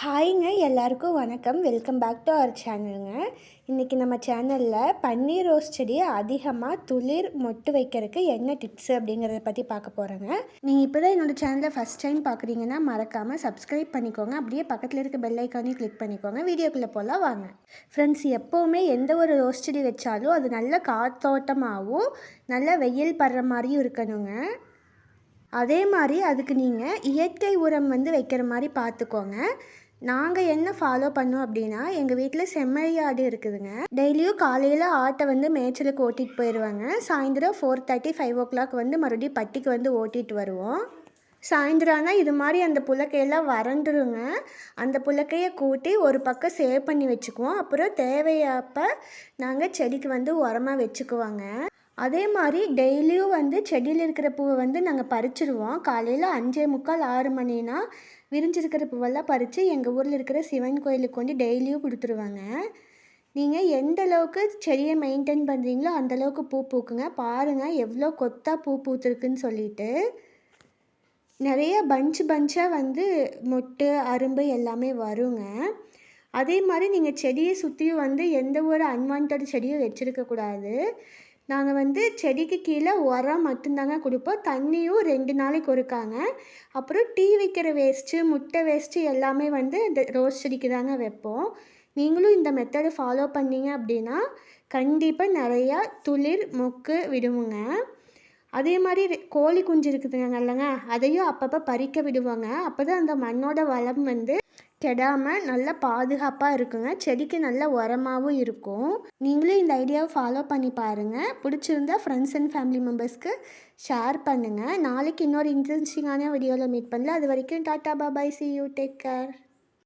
ஹாய்ங்க எல்லாருக்கும் வணக்கம். Welcome back to our சேனலுங்க இன்றைக்கி நம்ம சேனலில் பன்னீர் ரோஸ் செடியை அதிகமாக துளிர் மொட்டு வைக்கிறதுக்கு என்ன டிப்ஸு அப்படிங்கிறத பற்றி பார்க்க போகிறேங்க நீங்கள் இப்போ தான் என்னோடய சேனலை ஃபஸ்ட் டைம் பார்க்குறீங்கன்னா மறக்காமல் சப்ஸ்கிரைப் பண்ணிக்கோங்க. அப்படியே பக்கத்தில் இருக்க பெல் ஐக்கானையும் கிளிக் பண்ணிக்கோங்க. வீடியோக்குள்ளே போகலாம் வாங்க. ஃப்ரெண்ட்ஸ் எப்போவுமே எந்த ஒரு ரோஸ் செடி வச்சாலும் அது நல்ல காத்தோட்டமாகவும் நல்ல வெயில் படுற மாதிரியும் இருக்கணுங்க. அதே மாதிரி அதுக்கு நீங்கள் இயற்கை உரம் வந்து வைக்கிற மாதிரி பார்த்துக்கோங்க. நாங்கள் என்ன ஃபாலோ பண்ணோம் அப்படின்னா எங்கள் வீட்டில் செம்மறி ஆடு இருக்குதுங்க. டெய்லியும் காலையில் ஆட்டை வந்து மேய்ச்சலுக்கு ஓட்டிகிட்டு போயிடுவாங்க சாயந்தரம் four thirty five o'clock வந்து மறுபடியும் பட்டிக்கு வந்து ஓட்டிகிட்டு வருவோம். சாயந்தரம் ஆனால் இது மாதிரி அந்த புலக்கையெல்லாம் வறண்டுருங்க. அந்த புலக்கையை கூட்டி ஒரு பக்கம் சேவ் பண்ணி வச்சுக்குவோம். அப்புறம் தேவையப்போ நாங்கள் செடிக்கு வந்து உரமாக வச்சுக்குவோங்க. அதே மாதிரி டெய்லியும் வந்து செடியில் இருக்கிற பூவை வந்து நாங்கள் பறிச்சிருவோம். காலையில் அஞ்சே முக்கால் ஆறு மணினா விரிஞ்சிருக்கிற பூவெல்லாம் பறித்து எங்கள் ஊரில் இருக்கிற சிவன் கோயிலுக்கு வந்து டெய்லியும் கொடுத்துருவாங்க. நீங்கள் எந்த அளவுக்கு செடியை மெயின்டைன் பண்ணுறீங்களோ அந்தளவுக்கு பூ பூக்குங்க. பாருங்கள் எவ்வளோ கொத்தாக பூ பூத்துருக்குன்னு சொல்லிட்டு. நிறைய பஞ்ச் பஞ்சாக வந்து மொட்டு அரும்பு எல்லாமே வருங்க. அதே மாதிரி நீங்கள் செடியை சுற்றியும் வந்து எந்த ஒரு அன்வான்ட் செடியும் வச்சுருக்கக்கூடாது நாங்கள் வந்து செடிக்கு கீழே உரம் மட்டும்தாங்க கொடுப்போம். தண்ணியும் ரெண்டு நாளைக்கு ஒருக்காங்க. அப்புறம் டீ வைக்கிற வேஸ்ட்டு முட்டை வேஸ்ட்டு எல்லாமே வந்து இந்த ரோஸ் செடிக்கு தாங்க வைப்போம். நீங்களும் இந்த மெத்தடை ஃபாலோ பண்ணீங்க அப்படின்னா கண்டிப்பாக நிறையா துளிர் மொக்கு விடுவோங்க. அதே மாதிரி கோழி குஞ்சு இருக்குதுங்க இல்லைங்க அதையும் அப்பப்போ பறிக்க விடுவாங்க. அப்போ தான் அந்த மண்ணோட வளம் வந்து கெடாமல் நல்லா பாதுகாப்பாக இருக்குங்க. செடிக்கு நல்ல உரமாகவும் இருக்கும். நீங்களும் இந்த ஐடியாவை ஃபாலோ பண்ணி பாருங்கள் பிடிச்சிருந்தா ஃப்ரெண்ட்ஸ் அண்ட் ஃபேமிலி மெம்பர்ஸ்க்கு ஷேர் பண்ணுங்கள் நாளைக்கு இன்னொரு இன்ட்ரெஸ்டிங்கான வீடியோவில் மீட் பண்ணல அது வரைக்கும் tata bye bye see you take care